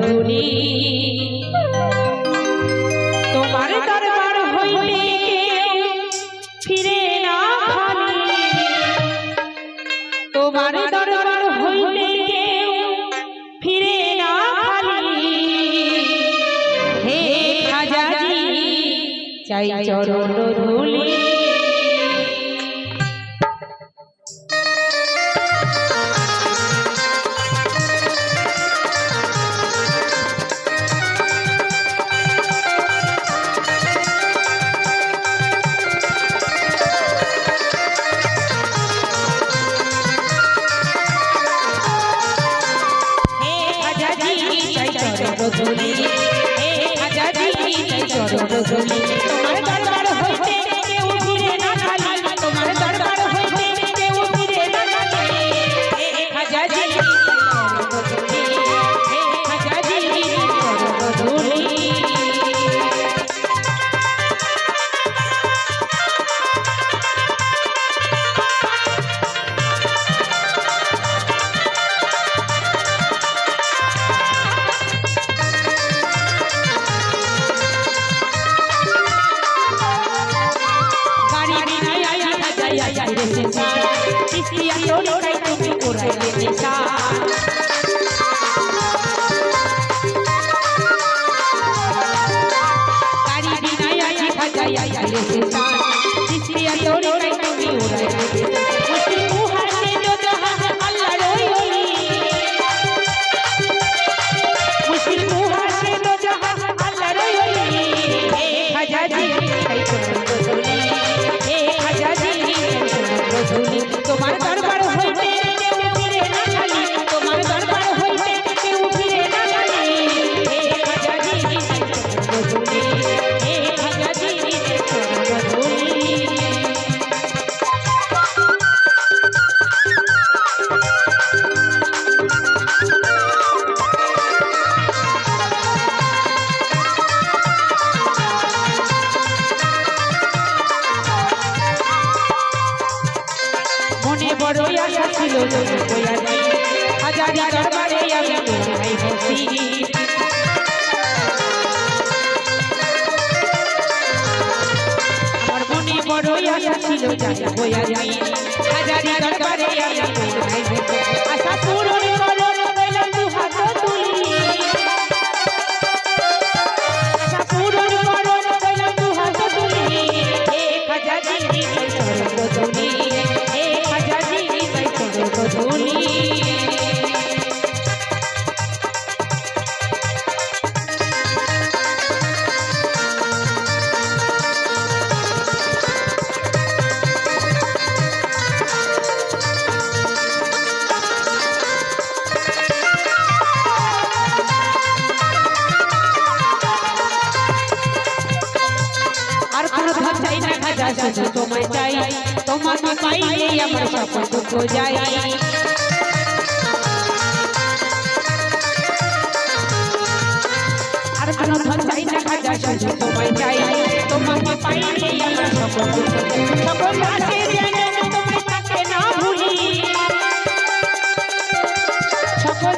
ধুলি তোমার দরবার হইলে ফিরে না তোমার দরবার হইলে ফিরে না হে খাজাজি, চাই চরণ ধুলি। তোমার আই আই রে সেসা কিস্তিয়া তোরে কাই তুমি ওরাই রে নেশা গাড়ি মনে বড় আশা ছিল হাজারি দরবারে আমি তোমায় বসি। আমার মনে বড় আশা ছিল হাজারি দরবারে আমি পূরণ খাজা শুধু তোমায় চাই। তোমাকে পাইলে আমার সকল দুঃখ ভুলি। সকল